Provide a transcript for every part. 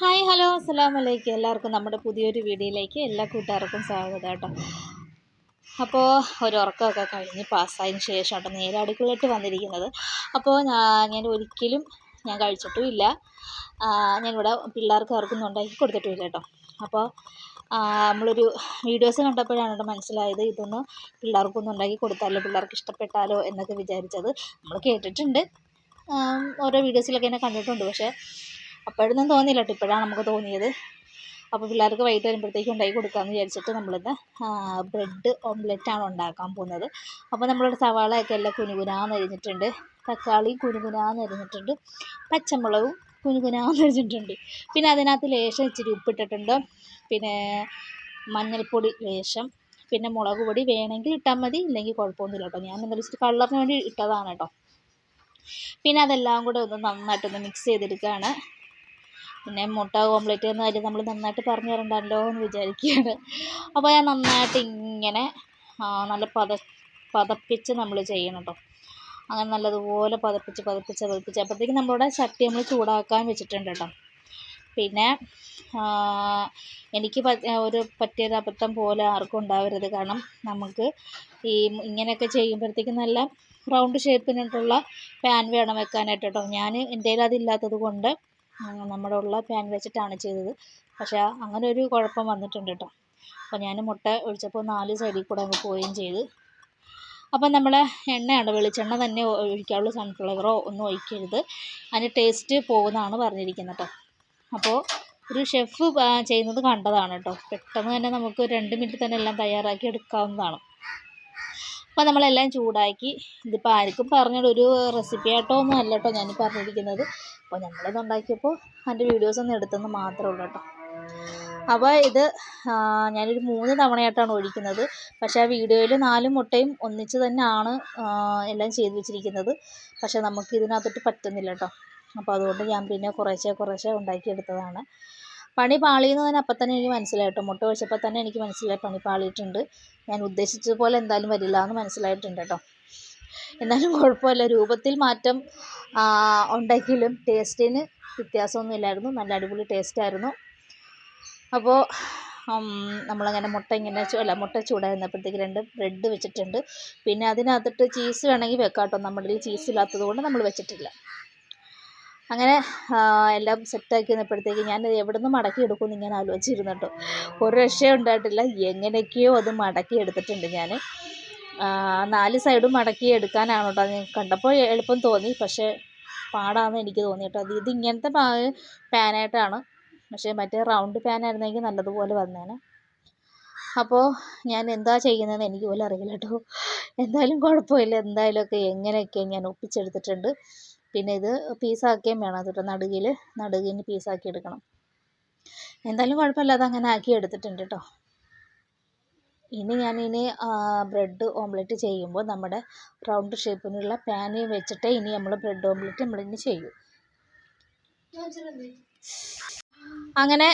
Hi hello അസ്സാം വലൈക്കും എല്ലാവർക്കും നമ്മുടെ പുതിയൊരു വീഡിയോയിലേക്ക് എല്ലാ കൂട്ടുകാർക്കും സ്വാഗതം കേട്ടോ. അപ്പോൾ ഒരു ഉറക്കമൊക്കെ കഴിഞ്ഞ് പാസ്സായതിന് ശേഷം കേട്ടോ നേരെ അടുക്കളയിട്ട് വന്നിരിക്കുന്നത്. അപ്പോൾ ഞാൻ ഞാൻ ഒരിക്കലും ഞാൻ കഴിച്ചിട്ടുമില്ല. ഞാനിവിടെ പിള്ളേർക്ക് ആർക്കും ഉണ്ടാക്കി കൊടുത്തിട്ടുമില്ല കേട്ടോ. അപ്പോൾ നമ്മളൊരു വീഡിയോസ് കണ്ടപ്പോഴാണ് കേട്ടോ മനസ്സിലായത് ഇതൊന്ന് പിള്ളേർക്കൊന്നും ഉണ്ടാക്കി കൊടുത്താലോ പിള്ളേർക്ക് ഇഷ്ടപ്പെട്ടാലോ എന്നൊക്കെ വിചാരിച്ചത്. നമ്മൾ കേട്ടിട്ടുണ്ട്. ഓരോ വീഡിയോസിലൊക്കെ എന്നെ കണ്ടിട്ടുണ്ട്. പക്ഷേ അപ്പോഴൊന്നും തോന്നിയില്ല കേട്ടോ ഇപ്പോഴാണ് നമുക്ക് തോന്നിയത്. അപ്പോൾ പിള്ളേർക്ക് വൈകിട്ട് വരുമ്പോഴത്തേക്കും ഉണ്ടാക്കി കൊടുക്കാമെന്ന് വിചാരിച്ചിട്ട് നമ്മളിന്ന് ബ്രെഡ് ഓംലെറ്റാണ് ഉണ്ടാക്കാൻ പോകുന്നത്. അപ്പോൾ നമ്മളിവിടെ സവാളയൊക്കെ എല്ലാം കുനുകുനാന്ന് അരിഞ്ഞിട്ടുണ്ട്. തക്കാളി കുനുകുനാന്ന് അരിഞ്ഞിട്ടുണ്ട്. പച്ചമുളകും കുനുകുനാന്ന് അരിഞ്ഞിട്ടുണ്ട്. പിന്നെ അതിനകത്ത് ലേശം ഇച്ചിരി ഉപ്പിട്ടിട്ടുണ്ട്. പിന്നെ മഞ്ഞൾപ്പൊടി ലേശം. പിന്നെ മുളക് പൊടി വേണമെങ്കിൽ ഇട്ടാൽ മതി ഇല്ലെങ്കിൽ കുഴപ്പമൊന്നുമില്ല കേട്ടോ. ഞാൻ എന്തായാലും ഇച്ചിരി കളറിന് വേണ്ടി ഇട്ടതാണ് കേട്ടോ. പിന്നെ അതെല്ലാം കൂടെ ഒന്ന് നന്നായിട്ടൊന്ന് മിക്സ് ചെയ്തെടുക്കുകയാണ്. പിന്നെ മുട്ട ഓംലെറ്റ് എന്ന കാര്യം നമ്മൾ നന്നായിട്ട് പറഞ്ഞു തരണ്ടല്ലോ എന്ന് വിചാരിക്കുകയാണ് അപ്പോൾ ഞാൻ നന്നായിട്ട് ഇങ്ങനെ നല്ല പത പതപ്പിച്ച് നമ്മൾ ചെയ്യണം കേട്ടോ അങ്ങനെ നല്ലതുപോലെ പതപ്പിച്ച് പതപ്പിച്ച് പതപ്പിച്ച്. അപ്പോഴത്തേക്കും നമ്മളിവിടെ ചട്ടി നമ്മൾ ചൂടാക്കാൻ വെച്ചിട്ടുണ്ട് കേട്ടോ പിന്നെ എനിക്ക് ഒരു പറ്റിയത് അബദ്ധം പോലെ ആർക്കും ഉണ്ടാവരുത്. കാരണം നമുക്ക് ഈ ഇങ്ങനെയൊക്കെ ചെയ്യുമ്പോഴത്തേക്കും നല്ല റൗണ്ട് ഷേപ്പിനുള്ള പാൻ വേണം വെക്കാനായിട്ട് കേട്ടോ ഞാൻ എന്റെ കയ്യിൽ അതില്ലാത്തത് കൊണ്ട് നമ്മുടെ ഉള്ള പാൻ വെച്ചിട്ടാണ് ചെയ്തത്. പക്ഷേ അങ്ങനെ ഒരു കുഴപ്പം വന്നിട്ടുണ്ട് കേട്ടോ. അപ്പോൾ ഞാൻ മുട്ട ഒഴിച്ചപ്പോൾ നാല് സൈഡിൽ കൂടെ അങ്ങ് പോവുകയും ചെയ്തു. അപ്പം നമ്മൾ എണ്ണയാണ് വെളിച്ചെണ്ണ തന്നെ ഒഴിക്കാവുള്ളൂ സൺഫ്ലവറോ ഒന്നും ഒഴിക്കരുത്. അതിന് ടേസ്റ്റ് പോകുന്നതാണ് പറഞ്ഞിരിക്കുന്നത് കേട്ടോ. അപ്പോൾ ഒരു ഷെഫ് ചെയ്യുന്നത് കണ്ടതാണ് കേട്ടോ. പെട്ടെന്ന് തന്നെ നമുക്ക് രണ്ട് മിനിറ്റ് തന്നെ എല്ലാം തയ്യാറാക്കി എടുക്കാവുന്നതാണ്. അപ്പോൾ നമ്മളെല്ലാം ചൂടാക്കി ഇതിപ്പോൾ ആർക്കും പറഞ്ഞൊരു റെസിപ്പി ആയിട്ടോ ഒന്നും അല്ല കേട്ടോ ഞാൻ പറഞ്ഞിരിക്കുന്നത്. അപ്പോൾ നമ്മളിത് ഉണ്ടാക്കിയപ്പോൾ അതിന്റെ വീഡിയോസ് ഒന്ന് എടുത്തെന്ന് മാത്രമേ ഉള്ളൂ കേട്ടോ. അപ്പോൾ ഇത് ഞാനൊരു മൂന്ന് തവണയായിട്ടാണ് ഒഴിക്കുന്നത്. പക്ഷേ ആ വീഡിയോയിൽ നാല് മുട്ടയും ഒന്നിച്ച് തന്നെയാണ് എല്ലാം ചെയ്തു വെച്ചിരിക്കുന്നത്. പക്ഷേ നമുക്ക് ഇതിനകത്തോട്ട് പറ്റുന്നില്ല കേട്ടോ. അപ്പോൾ അതുകൊണ്ട് ഞാൻ പിന്നെ കുറേശ്ശെ കുറേശ്ശെ ഉണ്ടാക്കിയെടുത്തതാണ്. പണി പാളിയെന്ന് തന്നെ അപ്പം തന്നെ എനിക്ക് മനസ്സിലായി കേട്ടോ. മുട്ട ഒഴിച്ചപ്പോൾ തന്നെ എനിക്ക് മനസ്സിലായി പണി പാളിയിട്ടുണ്ട്. ഞാൻ ഉദ്ദേശിച്ചതുപോലെ എന്തായാലും വരില്ല എന്ന് മനസ്സിലായിട്ടുണ്ട് കേട്ടോ. എന്നാലും കുഴപ്പമില്ല. രൂപത്തിൽ മാറ്റം ഉണ്ടെങ്കിലും ടേസ്റ്റിന് വ്യത്യാസമൊന്നും ഇല്ലായിരുന്നു നല്ല അടിപൊളി ടേസ്റ്റായിരുന്നു അപ്പോൾ നമ്മളങ്ങനെ മുട്ട ഇങ്ങനെ അല്ല മുട്ട ചൂടായിരുന്നപ്പോഴത്തേക്ക് രണ്ട് ബ്രെഡ് വെച്ചിട്ടുണ്ട്. പിന്നെ അതിനകത്തിട്ട് ചീസ് വേണമെങ്കിൽ വെക്കാം കേട്ടോ. നമ്മുടെ ചീസ് ഇല്ലാത്തത് കൊണ്ട് നമ്മൾ വെച്ചിട്ടില്ല. അങ്ങനെ എല്ലാം സെറ്റാക്കി വന്നപ്പോഴത്തേക്ക് ഞാൻ എവിടെ നിന്ന് മടക്കി എടുക്കുമെന്ന് ഇങ്ങനെ ആലോചിച്ചിരുന്നു കേട്ടോ. ഒരു രക്ഷയും ഉണ്ടായിട്ടില്ല. എങ്ങനെയൊക്കെയോ അത് മടക്കി എടുത്തിട്ടുണ്ട് ഞാൻ. നാല് സൈഡും മടക്കി എടുക്കാനാണ് കേട്ടോ അത് കണ്ടപ്പോൾ എളുപ്പം തോന്നി. പക്ഷേ പാടാന്ന് എനിക്ക് തോന്നി കേട്ടോ. അത് ഇത് ഇങ്ങനത്തെ പാനായിട്ടാണ്. പക്ഷേ മറ്റേ റൗണ്ട് പാനായിരുന്നെങ്കിൽ നല്ലതുപോലെ വന്നേനെ. അപ്പോൾ ഞാൻ എന്താ ചെയ്യുന്നതെന്ന് എനിക്ക് പോലും അറിയില്ല കേട്ടോ. എന്തായാലും കുഴപ്പമില്ല. എന്തായാലുമൊക്കെ എങ്ങനെയൊക്കെ ഞാൻ ഒപ്പിച്ചെടുത്തിട്ടുണ്ട്. പിന്നെ ഇത് പീസാക്കുകയും വേണം കേട്ടോ. നടുകിൽ നടുകിന് പീസാക്കി എടുക്കണം. എന്തായാലും കുഴപ്പമില്ല. അങ്ങനെ ആക്കി എടുത്തിട്ടുണ്ട് കേട്ടോ. ഇനി ഞാനിനി ബ്രെഡ് ഓംലെറ്റ് ചെയ്യുമ്പോൾ നമ്മുടെ റൗണ്ട് ഷേപ്പിനുള്ള പാന് വെച്ചിട്ട് ഇനി നമ്മൾ ബ്രെഡ് ഓംലെറ്റ് നമ്മളിനി ചെയ്യും. അങ്ങനെ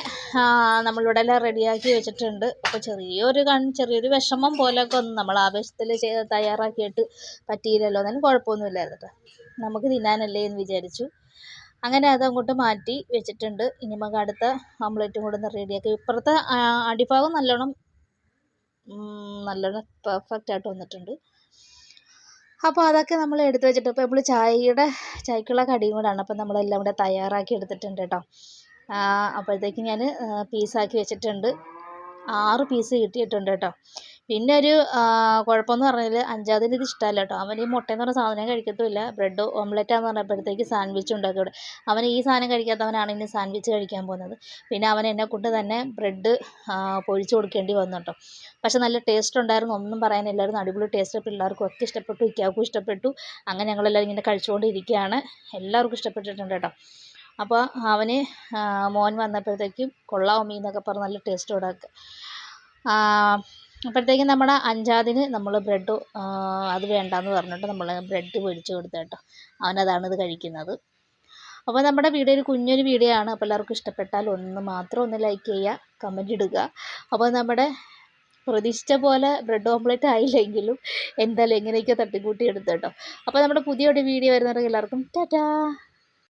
നമ്മളിവിടെ എല്ലാം റെഡിയാക്കി വെച്ചിട്ടുണ്ട്. അപ്പോൾ ചെറിയൊരു കൺ ചെറിയൊരു വിഷമം പോലെയൊക്കെ ഒന്ന് നമ്മൾ ആവേശത്തിൽ തയ്യാറാക്കിയിട്ട് പറ്റിയില്ലല്ലോ എന്നാലും കുഴപ്പമൊന്നുമില്ലായിരുന്നു നമുക്ക് തിന്നാനല്ലേ എന്ന് വിചാരിച്ചു. അങ്ങനെ അതങ്ങോട്ട് മാറ്റി വെച്ചിട്ടുണ്ട്. ഇനി നമുക്ക് അടുത്ത ഓംലെറ്റും കൂടെ ഒന്ന് റെഡിയാക്കി. ഇപ്പുറത്തെ അടിഭാഗം നല്ലോണം നല്ലോണം പെർഫെക്റ്റ് ആയിട്ട് വന്നിട്ടുണ്ട്. അപ്പോൾ അതൊക്കെ നമ്മൾ എടുത്ത് വെച്ചിട്ട് ഇപ്പോൾ നമ്മൾ ചായയുടെ ചായക്കുള്ള കടിയും കൂടാണ്. അപ്പോൾ നമ്മളെല്ലാം കൂടെ തയ്യാറാക്കി എടുത്തിട്ടുണ്ട് കേട്ടോ. അപ്പോഴത്തേക്ക് ഞാൻ പീസാക്കി വെച്ചിട്ടുണ്ട്. ആറ് പീസ് കിട്ടിയിട്ടുണ്ട് കേട്ടോ. പിന്നെ ഒരു കുഴപ്പമെന്ന് പറഞ്ഞാൽ അഞ്ചാതിന് ഇത് ഇഷ്ടമല്ല കേട്ടോ. അവൻ ഈ മുട്ടയെന്ന് പറഞ്ഞ സാധനം കഴിക്കത്തുമില്ല. ബ്രെഡ് ഓംലെറ്റാന്ന് പറഞ്ഞപ്പോഴത്തേക്ക് സാൻഡ്വിച്ച് ഉണ്ടാക്കി ഇവിടെ അവൻ ഈ സാധനം കഴിക്കാത്തവനാണ് ഇനി സാൻഡ്വിച്ച് കഴിക്കാൻ പോകുന്നത്. പിന്നെ അവൻ എന്നെ കൊണ്ട് തന്നെ ബ്രെഡ് പൊഴിച്ച് കൊടുക്കേണ്ടി വന്നു കേട്ടോ. പക്ഷെ നല്ല ടേസ്റ്റ് ഉണ്ടായിരുന്നു. ഒന്നും പറയാനില്ലായിരുന്നു അടിപൊളി ടേസ്റ്റ് പിള്ളേർക്കും ഒക്കെ ഇഷ്ടപ്പെട്ടു. ഇക്കാക്കും ഇഷ്ടപ്പെട്ടു. അങ്ങനെ ഞങ്ങളെല്ലാവരും ഇങ്ങനെ കഴിച്ചുകൊണ്ടിരിക്കുകയാണ്. എല്ലാവർക്കും ഇഷ്ടപ്പെട്ടിട്ടുണ്ട് കേട്ടോ. അപ്പോൾ അവന് മോൻ വന്നപ്പോഴത്തേക്കും കൊള്ളാം ഉമ്മി എന്നൊക്കെ പറഞ്ഞ് നല്ല ടേസ്റ്റോടെ അപ്പോഴത്തേക്കും നമ്മുടെ അഞ്ചാതിന് നമ്മൾ ബ്രെഡ് അത് വേണ്ടാന്ന് പറഞ്ഞിട്ട് നമ്മൾ ബ്രെഡ് പൊരിച്ച് കൊടുത്തു കേട്ടോ. അവനതാണ് ഇത് കഴിക്കുന്നത്. അപ്പോൾ നമ്മുടെ വീഡിയോ ഒരു കുഞ്ഞൊരു വീഡിയോ ആണ്. അപ്പോൾ എല്ലാവർക്കും ഇഷ്ടപ്പെട്ടാൽ ഒന്ന് മാത്രം ഒന്ന് ലൈക്ക് ചെയ്യുക കമന്റ് ഇടുക. അപ്പോൾ നമ്മുടെ പ്രതീക്ഷിച്ച പോലെ ബ്രെഡ് ഓംപ്ലേറ്റ് ആയില്ലെങ്കിലും എന്തായാലും എങ്ങനെയൊക്കെയോ തട്ടിക്കൂട്ടി എടുത്തു കേട്ടോ. അപ്പോൾ നമ്മുടെ പുതിയൊരു വീഡിയോ വരുന്നവർക്ക് എല്ലാവർക്കും ടാറ്റാ!